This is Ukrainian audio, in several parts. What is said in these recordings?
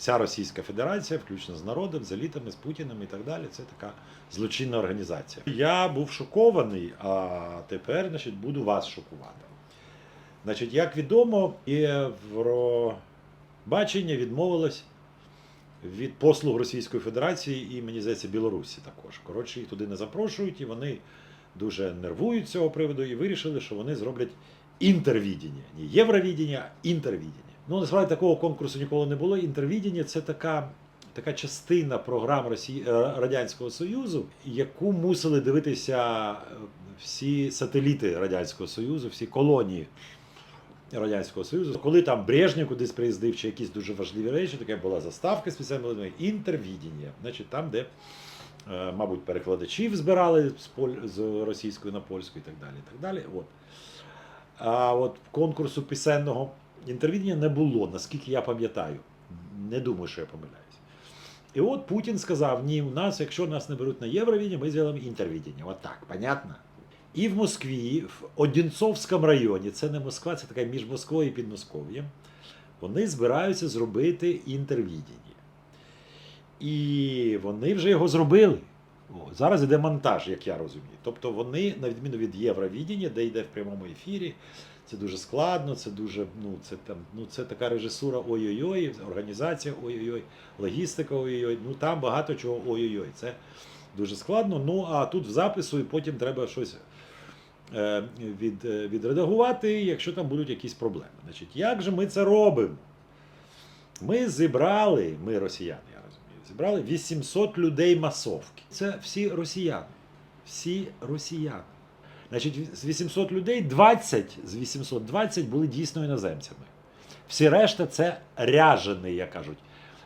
Вся Російська Федерація, включно з народом, з елітами, з Путіним і так далі, це така злочинна організація. Я був шокований, а тепер значить, буду вас шокувати. Значить, як відомо, Євробачення відмовилось від послуг Російської Федерації і, мені здається, Білорусі також. Коротше, їх туди не запрошують, і вони дуже нервують з цього приводу і вирішили, що вони зроблять інтервідіння. Не євровідіння, а інтервідіння. Ну, насправді такого конкурсу ніколи не було. Інтервідіння це така. Така частина програм Росії, е, Радянського Союзу, яку мусили дивитися е, всі сателіти Радянського Союзу, всі колонії Радянського Союзу. Коли там Брежнєв кудись приїздив, чи якісь дуже важливі речі, така була заставка спеціальна, була інтервідіння. Значить, там, де, е, мабуть, перекладачів збирали з, поль... з російської на польську і так далі. І так далі. От. А от конкурсу пісенного інтервідіння не було, наскільки я пам'ятаю. Не думаю, що я помиляюсь. І от Путін сказав: ні, у нас, якщо нас не беруть на Євровідіння, ми зробимо інтервідіння. От так, понятно? І в Москві, в Одінцовському районі, це не Москва, це така між Москвою і Підмосков'ям, вони збираються зробити інтервідіння. І вони вже його зробили. Зараз іде монтаж, як я розумію. Тобто вони, на відміну від Євровідіння, де йде в прямому ефірі, це дуже складно, це дуже, ну, це там, ну, це така режисура ой-ой-ой, організація ой-ой-ой, логістика ой-ой-ой. Ну там багато чого ой-ой-ой. Це дуже складно. Ну а тут в запису, і потім треба щось е, від, е, відредагувати, якщо там будуть якісь проблеми. Значить, як же ми це робимо? Ми зібрали, ми росіяни, зібрали 800 людей масовки. Це всі росіяни. Всі росіяни. Значить, з 800 людей 20 з 820 були дійсно іноземцями. Всі решта це ряжені, як кажуть.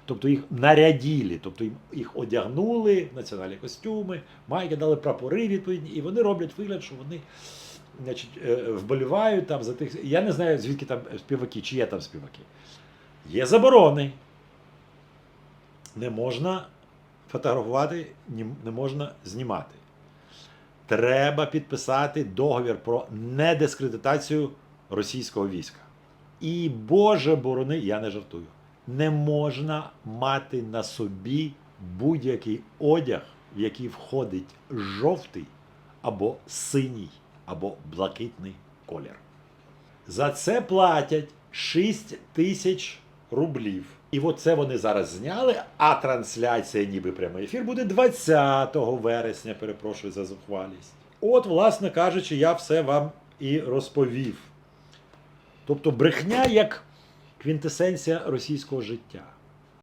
Тобто їх наряділи, тобто їх одягнули, національні костюми, майки дали прапори відповідні, і вони роблять вигляд, що вони значить, е, вболівають там за тих. Я не знаю, звідки там співаки, чи є там співаки. Є заборони. Не можна фотографувати, не можна знімати. Треба підписати договір про недискредитацію російського війська. І Боже борони, я не жартую. Не можна мати на собі будь-який одяг, в який входить жовтий або синій, або блакитний колір. За це платять 6 тисяч рублів. І от це вони зараз зняли, а трансляція, ніби прямий ефір, буде 20 вересня, перепрошую за зухвалість. От, власне кажучи, я все вам і розповів. Тобто брехня як квінтесенція російського життя.